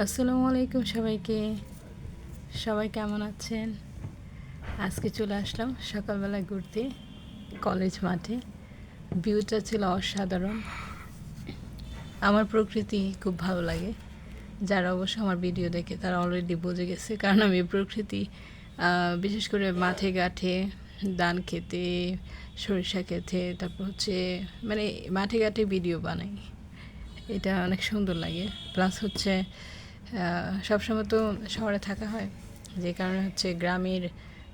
আসসালামু আলাইকুম সবাইকে। সবাই কেমন আছেন? আজকে চলে আসলাম সকালবেলা ঘুরতে, কলেজ মাঠে। ভিউটা ছিল অসাধারণ। আমার প্রকৃতি খুব ভালো লাগে। যারা অবশ্য আমার ভিডিও দেখে তারা অলরেডি বুঝে গেছে, কারণ আমি প্রকৃতি বিশেষ করে মাঠে ঘাটে ধান খেতে, সরিষা খেতে, তারপর হচ্ছে মানে মাঠে ঘাটে ভিডিও বানাই। এটা অনেক সুন্দর লাগে। প্লাস হচ্ছে সবসময় তো শহরে থাকা হয়। যে কারণে হচ্ছে গ্রামের,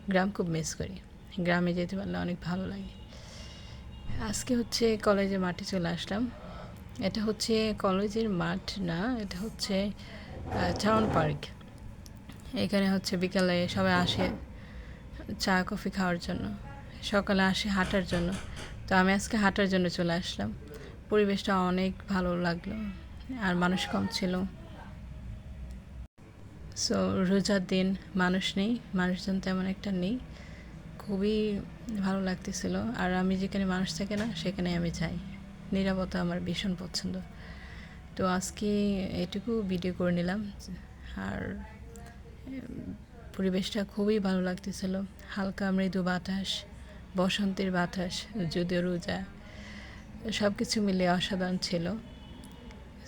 গ্রাম খুব মিস করি। গ্রামে যেতে পারলে অনেক ভালো লাগে। আজকে হচ্ছে কলেজের মাঠে চলে আসলাম। এটা হচ্ছে কলেজের মাঠ না, এটা হচ্ছে টাউন পার্ক। এখানে হচ্ছে বিকালে সবাই আসে চা, কফি খাওয়ার জন্য। সকালে আসে হাঁটার জন্য। তো আমি আজকে হাঁটার জন্য চলে আসলাম। পরিবেশটা অনেক ভালো লাগল। আর মানুষ কম ছিল। সো রোজার দিন মানুষ নেই, মানুষজন তেমন একটা নেই। খুবই ভালো লাগতেছিল। আর আমি যেখানে মানুষ থাকে না, সেখানে আমি যাই। নিরাপত্তা আমার ভীষণ পছন্দ। তো আজকে এটুকু ভিডিও করে নিলাম। আর পরিবেশটা খুবই ভালো লাগতেছিল। হালকা মৃদু বাতাস, বসন্তের বাতাস, যদিও রোজা সব কিছু মিলে অসাধারণ ছিল।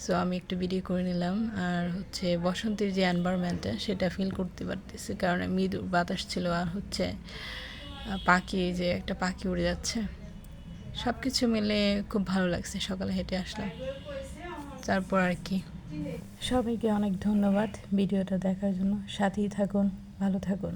সো আমি একটু ভিডিও করে নিলাম। আর হচ্ছে বসন্তের যে এনভায়রনমেন্টটা সেটা ফিল করতে পারতেছি। কারণ মৃদু বাতাস ছিল আর হচ্ছে পাখি যে একটা পাখি উড়ে যাচ্ছে। সব কিছু মিলে খুব ভালো লাগছে। সকালে হেঁটে আসলাম। তারপর আর কি। সবাইকে অনেক ধন্যবাদ ভিডিওটা দেখার জন্য। সাথেই থাকুন, ভালো থাকুন।